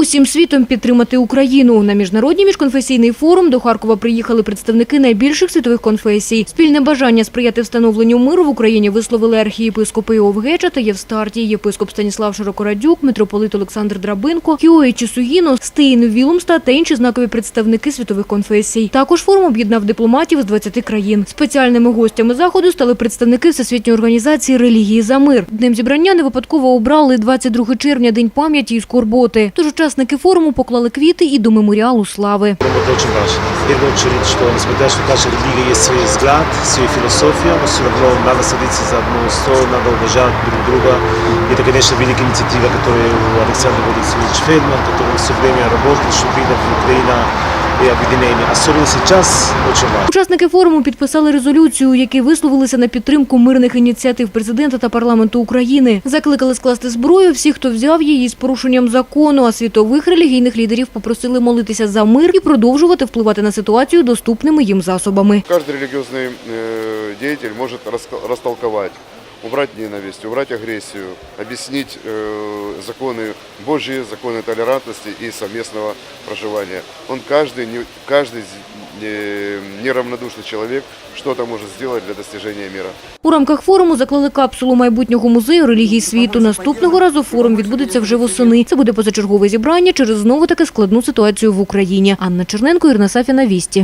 Усім світом підтримати Україну. На міжнародний міжконфесійний форум до Харкова приїхали представники найбільших світових конфесій. Спільне бажання сприяти встановленню миру в Україні висловили архієпископи Іов Геча та Євстартій, єпископ Станіслав Широкорадюк, митрополит Олександр Драбинко, Кіоїчі Сугіно, Стейн Вілумста та інші знакові представники світових конфесій. Також форум об'єднав дипломатів з 20 країн. Спеціальними гостями заходу стали представники Всесвітньої організації релігії за мир. Днем зібрання не випадково обрали 22 червня, день пам'яті і скорботи. Тож учасники форуму поклали квіти і до меморіалу слави. Это очень важно. В первую очередь, что несмотря что у каждой религии есть свой взгляд, своя философия, но все равно надо садиться за одну стол, надо уважать друг друга. И это, конечно, великая инициатива, которую у Александра Борисович Фельдман, который все время работает, чтобы видно Украина и объединение. Особенно сейчас очень важно. Учасники форуму підписали резолюцію, які висловилися на підтримку мирних ініціатив президента та парламенту України. Закликали скласти зброю всіх, хто взяв її з порушенням закону. А світових релігійних лідерів попросили молитися за мир і продовжувати впливати на ситуацію доступними їм засобами. Каждый религиозный э, деятель может раска- растолковать, убрать ненависть, убрать агрессию, объяснить э, законы Божьи, законы толерантности и совместного проживания. Он каждый, не- каждый з- не- неравнодушный человек что-то может сделать для достижения мира. У рамках форуму заклали капсулу майбутнього музею релігій світу. Наступного разу форум відбудеться вже восени. Це буде позачергове зібрання через знову таки складну ситуацію в Україні. Анна Черненко, Ірина Сафіна, Вісті.